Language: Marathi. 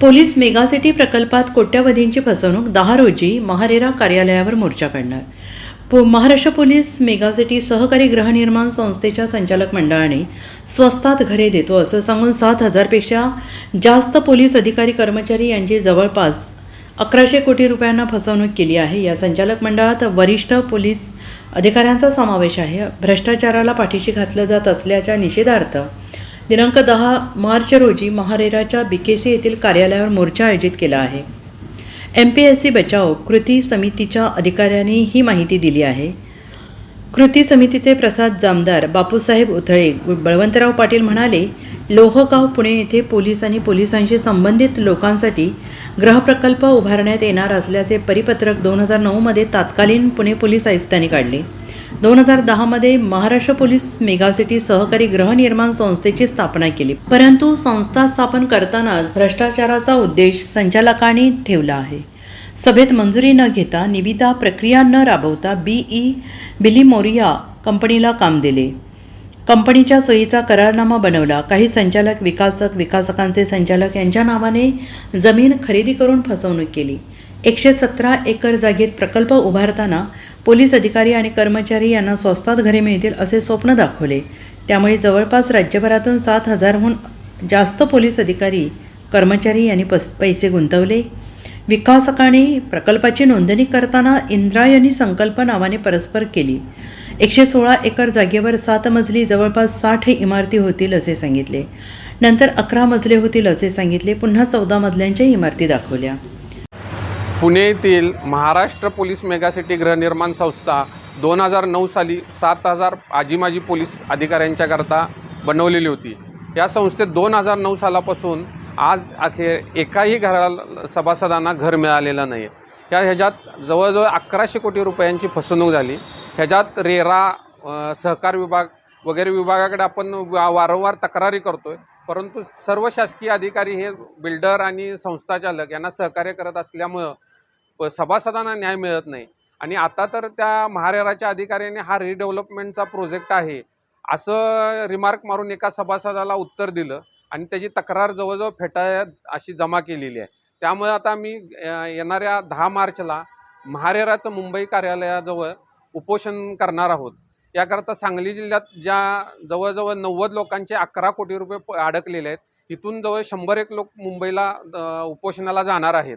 पोलीस मेगासिटी प्रकल्पात कोट्यवधींची फसवणूक दहा रोजी महारेरा कार्यालयावर मोर्चा काढणार. पो महाराष्ट्र पोलीस मेगासिटी सहकारी गृहनिर्माण संस्थेच्या संचालक मंडळाने स्वस्तात घरे देतो असं सांगून सात हजारपेक्षा जास्त पोलीस अधिकारी कर्मचारी यांची जवळपास अकराशे कोटी रुपयांना फसवणूक केली आहे. या संचालक मंडळात वरिष्ठ पोलीस अधिकाऱ्यांचा समावेश आहे. भ्रष्टाचाराला पाठीशी घातलं जात असल्याच्या निषेधार्थ दिनांक दहा मार्च रोजी महारेराच्या बीकेसी येथील कार्यालयावर मोर्चा आयोजित केला आहे. एम पी एस सी बचाव कृती समितीच्या अधिकाऱ्यांनी ही माहिती दिली आहे. कृती समितीचे प्रसाद जामदार बापूसाहेब उथळे बळवंतराव पाटील म्हणाले लोहगाव पुणे येथे पोलीस आणि पोलिसांशी संबंधित लोकांसाठी ग्रहप्रकल्प उभारण्यात येणार असल्याचे परिपत्रक दोन हजार नऊमध्ये तात्कालीन पुणे पोलीस आयुक्तांनी काढले. दोन हजार दहामध्ये महाराष्ट्र पोलीस मेगासिटी सहकारी गृहनिर्माण संस्थेची स्थापना केली. परंतु संस्था स्थापन करतानाच भ्रष्टाचाराचा उद्देश संचालकांनी ठेवला आहे. सभेत मंजुरी न घेता निविदा प्रक्रिया न राबवता बीई बिलिमोरिया कंपनीला काम दिले. कंपनीच्या सोयीचा करारनामा बनवला. काही संचालक विकासक विकासकांचे संचालक यांच्या नावाने जमीन खरेदी करून फसवणूक केली. एकशे सतरा एकर जागेत प्रकल्प उभारताना पोलीस अधिकारी आणि कर्मचारी यांना स्वस्तात घरे मिळतील असे स्वप्न दाखवले. त्यामुळे जवळपास राज्यभरातून सात हजारहून जास्त पोलीस अधिकारी कर्मचारी यांनी पस पैसे गुंतवले. विकासकाने प्रकल्पाची नोंदणी करताना इंद्रायणी संकल्प नावाने परस्पर केली. एकशे सोळा एकर जागेवर सात मजली जवळपास साठ इमारती होतील असे सांगितले. नंतर अकरा मजले होतील असे सांगितले. पुन्हा चौदा मजल्यांच्या इमारती दाखवल्या. पुणे येथील महाराष्ट्र पोलीस मेगासिटी गृहनिर्माण संस्था दोन हजार नऊ साली सात हजार आजी माजी पोलीस अधिकाऱ्यांच्याकरता बनवलेली होती. या संस्थेत दोन हजार नऊ सालापासून आज अखेर एकाही घराला सभासदांना घर मिळालेलं नाही या ह्याच्यात जवळजवळ अकराशे कोटी रुपयांची फसवणूक झाली. ह्याच्यात रेरा सहकार विभाग वगैरे विभागाकडे आपण वा वारंवार तक्रारी करतो आहे परंतु सर्व शासकीय अधिकारी हे बिल्डर आणि संस्थाचालक यांना सहकार्य करत असल्यामुळं सभासदांना न्याय मिळत नाही. आणि आता तर त्या महारेराच्या अधिकाऱ्याने हा रिडेव्हलपमेंटचा प्रोजेक्ट आहे असं रिमार्क मारून एका सभासदाला उत्तर दिलं आणि त्याची तक्रार जवळजवळ फेटाळ्यात अशी जमा केलेली आहे. त्यामुळे आता मी येणाऱ्या दहा मार्चला महारेराचं मुंबई कार्यालयाजवळ उपोषण करणार आहोत. याकरता सांगली जिल्ह्यात ज्या जवळजवळ नव्वद लोकांचे अकरा कोटी रुपये प- अडकलेले आहेत इथून जवळ शंभर एक लोक मुंबईला उपोषणाला जाणार आहेत.